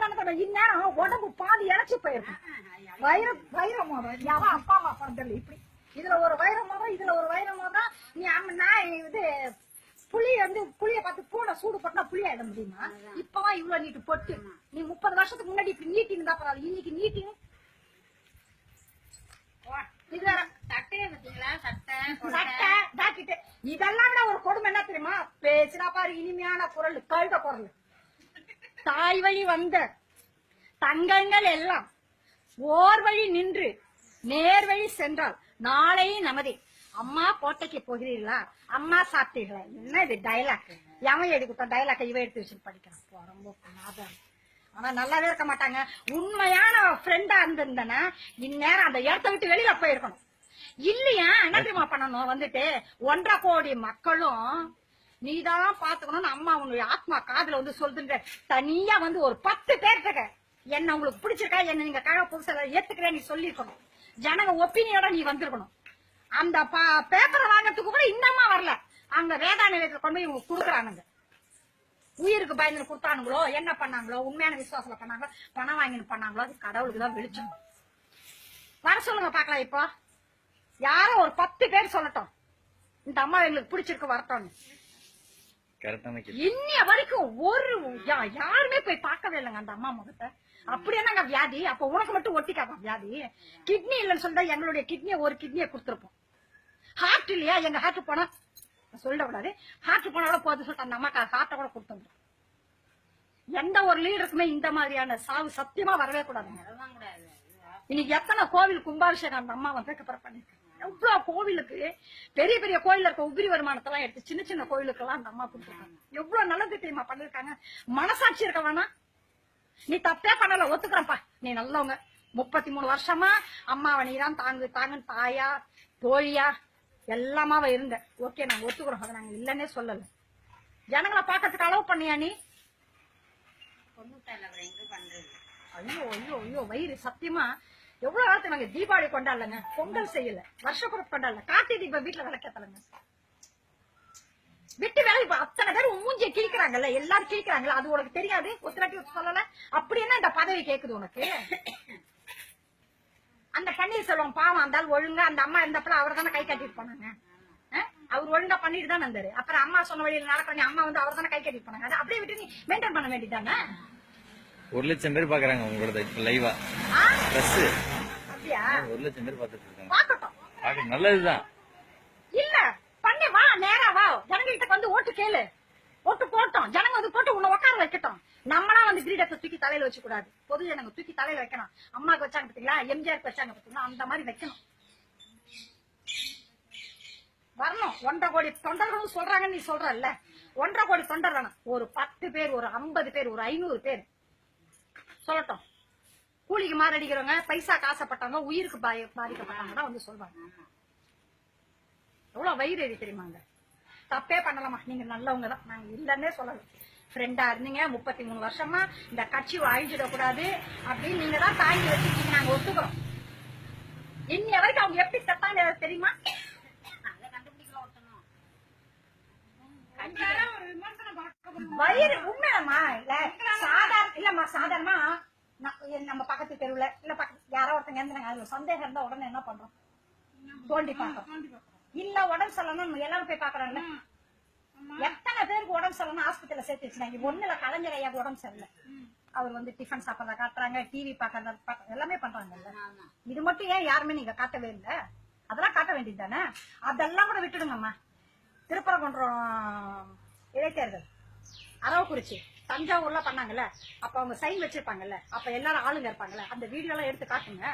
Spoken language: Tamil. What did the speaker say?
தானே இந்நேரம் உடம்பு பாதி இழைச்சு போயிருக்கும். வைர வைர மோதிரம் யாவன் அப்பா அம்மா பிறந்தல இப்படி. இதுல ஒரு வைர மோதிரம் இதுல ஒரு வைர மோதிரம் நீ நான் இது புளி வந்து புளிய பார்த்து பூனை சூடு போட்டா புளி ஆயிட முடியுமா? இப்பதான் இவ்வளவு நீட்டு பொட்டு. நீ முப்பது வருஷத்துக்கு முன்னாடி இப்படி நீட்டின்னு தான் பரவாயில்ல. இன்னைக்கு நீட்டிங் இது வேற. சட்டையை பத்தீங்களா சட்டை சட்டை ஜாக்கெட்டு இதெல்லாம் ஒரு கொடுமை என்ன தெரியுமா? பேசினா பாரு இனிமையான குரல் கழுத குரல். தாய் வழி வந்த தங்கங்கள் எல்லாம் ஓர் வழி நின்று நேர் வழி சென்றால் நாளை நமதே. அம்மா கோட்டைக்கு போகிறீர்களா? அம்மா சாப்பிட்டீர்களா? என்ன இது டைலாக் எவன் எழுதி டைலாக் இவன் எடுத்து வச்சு படிக்கிறான்? போ, ரொம்ப பொண்ணாதான் ஆனா நல்லாவே இருக்க மாட்டாங்க. உண்மையான ஃப்ரெண்டா இருந்திருந்தனா இந்நேரம் அந்த இடத்த விட்டு வெளியில போயிருக்கணும். இல்லையா? என்ன தெரியுமா பண்ணணும்? வந்துட்டு ஒன்றரை கோடி மக்களும் நீதான் பாத்துக்கணும்னு அம்மா உன்னுடைய ஆத்மா காதுல வந்து சொல்லுங்க தனியா வந்து ஒரு பத்து பேர்த்துக்க என்ன உங்களுக்கு பிடிச்சிருக்கா என்ன நீங்க கழக புதுசா ஏத்துக்கிறேன் நீ சொல்லிருக்கணும் ஜனங்க ஒப்பீனியோட நீ வந்திருக்கணும். அந்த பேப்பரை வாங்கறதுக்கு கூட இன்னமா வரல. அங்க வேதா நிலையத்துல கொண்டு போய் இவங்க கொடுக்குறானுங்க. உயிருக்கு பயந்து கொடுத்தானுங்களோ என்ன பண்ணாங்களோ உண்மையான விசுவாசத்துல பண்ணாங்களோ பணம் வாங்கின்னு பண்ணாங்களோ அது கடவுளுக்கு தான் வெளிச்சம். வர சொல்லுங்க பாக்கலாம் இப்போ. யாரோ ஒரு பத்து பேர் சொல்லட்டும். இந்த அம்மா எங்களுக்கு பிடிச்சிருக்கு வரட்டும்னு. இன்னைய வரைக்கும் ஒரு யா- யாருமே போய் பார்க்கவே இல்லைங்க அந்த அம்மா முகத்தை. அப்படி என்னங்க வியாதி? அப்ப உனக்கு மட்டும் ஒட்டிக்காதான் வியாதி? கிட்னி இல்லைன்னு சொல்லிட்டா எங்களுடைய கிட்னியை ஒரு கிட்னியை கொடுத்துருப்போம். ஹார்ட் இல்லையா? எங்க ஹார்ட் போனா? சொல்லிடக்கூடாது ஹார்ட் போனால போது சொல்லிட்டு அந்த அம்மாக்கு ஹார்ட்டை கூட கொடுத்துருந்தோம் எந்த ஒரு லீடருக்குமே இந்த மாதிரியான சாவு சத்தியமா வரவே கூடாதுங்க. இன்னைக்கு எத்தனை கோவில் கும்பாபிஷேகம் அந்த அம்மா வந்ததுக்கு அப்புறம் பண்ணிருக்காங்க எவ்வளவு கோவிலுக்கு பெரிய பெரிய கோயில்ல இருக்க உபரி வருமானத்தெல்லாம் எடுத்து சின்ன சின்ன கோயிலுக்கெல்லாம் அந்த அம்மா கொடுத்துருக்காங்க. எவ்வளவு நல்லது தெரியுமா பண்ணிருக்காங்க? மனசாட்சி இருக்க வேணாம். நீ தப்பே பண்ணல ஒத்துக்கிறப்பா நீ நல்லவங்க. முப்பத்தி மூணு வருஷமா அம்மாவை நீ தான் தாங்கு தாங்குன்னு தாயா தோழியா எல்லாமாவ இருந்த. ஓகே நாங்க ஒத்துக்கிறோம். அதை நாங்க இல்லன்னே சொல்லல. ஜனங்களை பாக்கிறதுக்கு அளவு பண்ணியா நீ? ஐயோ ஐயோ ஐயோ வயிறு சத்தியமா எவ்வளவு காலத்து நாங்க தீபாவளி கொண்டாடலங்க? பொங்கல் செய்யல. வருஷப்புறம் கொண்டாடல. கார்த்திகை தீபம் வீட்டுல விளக்கத்தலங்க விட்டு வேலை இப்ப அத்தனை பேர் மூஞ்சிய கிழிக்கிறாங்கல்ல? எல்லாரும் கிழிக்கிறாங்கல்ல? அது உனக்கு தெரியாது? ஒத்துராட்டி சொல்லல? அப்படி என்ன இந்த பதவி கேக்குது உனக்கு? அந்த பன்னீர்செல்வம் பாவம் அந்த ஆள் ஒழுங்கா அந்த அம்மா இருந்தப்பல அவர் தானே கை கட்டிட்டு போனாங்க? அவர் ஒழுங்கா பண்ணிட்டு தான் இருந்தாரு அப்புறம் அம்மா சொன்ன வழியில நடக்கிற அம்மா வந்து அவர் தானே கை கட்டிட்டு போனாங்க. அதை அப்படியே விட்டு நீ மெயின்டைன் பண்ண வேண்டியதானே ஒரு லட்சம் பேர் பாக்குறாங்க உங்களோட லைவா? ட்ரெஸ் ஒரு லட்சம் பேர் பாத்துட்டு இருக்காங்க. பாக்கட்டும். பாக்க நல்லதுதான். இல்ல பண்ணி வா நேரா வா. ஜனங்கள்கிட்ட வந்து ஓட்டு கேளு. ஓட்டு போட்டோம். ஜனங்க வந்து போட்டு உன்னை உட்கார வைக்கட்டும். நம்மளா வந்து கிரீடத்தை தூக்கி தலையில வச்சு கூடாது பொது ஜனங்க தூக்கி தலையில வைக்கணும். அம்மாக்கு வச்சாங்க பாத்தீங்களா? எம்ஜிஆருக்கு வச்சாங்க பாத்தீங்களா? அந்த மாதிரி வைக்கணும். வரணும். ஒன்றரை கோடி தொண்டர்களும் சொல்றாங்க நீ சொல்றல்ல. ஒன்றரை கோடி தொண்டர் வேணும். ஒரு பத்து பேர் ஒரு ஐம்பது பேர் ஒரு ஐநூறு பேர். சொல்லட்டும். கூலிக்கு மாரடிக்கிறவங்க பைசா காசப்பட்டவங்க உயிருக்கு பாய- பாதிக்கப்பட்டவங்க வந்து சொல்வாங்க. எவ்வளவு வயிறு எரி தெரியுமாங்க தப்பே பண்ணலாமா நீங்க நல்லவங்க தான். நாங்க இல்லன்னே சொல்லல. ஃப்ரெண்டா இருந்தீங்க முப்பத்தி மூணு வருஷமா இந்த கட்சி அழிஞ்சிடக்கூடாது அப்படின்னு நீங்க தான் தாங்கி வச்சிருக்கீங்க. நாங்க ஒத்துக்கிறோம். இன்னைய வரைக்கும் அவங்க எப்படி செத்தாங்க தெரியுமா? வயிறு உண்மையாமா இல்ல சாதாரண இல்லம்மா சாதாரணமா நம்ம பக்கத்து தெருவுல இல்ல பக்கத்து யாரோ ஒருத்தங்க இருந்தாங்க அதுல சந்தேகம் இருந்தா உடனே என்ன பண்றோம்? தோண்டி பாக்குறோம் இல்ல உடம்பு சொல்லணும் எல்லாரும் போய் பாக்குறாங்கல்ல எத்தனை பேருக்கு உடம்பு சரியில்லைன்னு ஆஸ்பத்திரியில சேர்த்து வச்சிருக்காங்க ஒண்ணுல கலைஞர் ஐயாவுக்கு உடம்பு சரியில்லை. அவர் வந்து டிஃபன் சாப்பிடறத காட்டுறாங்க டிவி பாக்குறத பாக்க- எல்லாமே பண்றாங்கல்ல. இது மட்டும் ஏன் யாருமே நீங்க காட்டவே இல்ல? அதெல்லாம் காட்ட வேண்டியது தானே? அதெல்லாம் கூட விட்டுடுங்கம்மா. திருப்பரங்குன்றம் இளைஞர்கள் அரவக்குறிச்சி தஞ்சாவூர்ல பண்ணாங்கல்ல அப்ப அவங்க சைன் வச்சிருப்பாங்கல்ல அப்ப எல்லாரும் ஆளுங்க இருப்பாங்கல்ல அந்த வீடியோ எல்லாம் எடுத்து காட்டுங்க.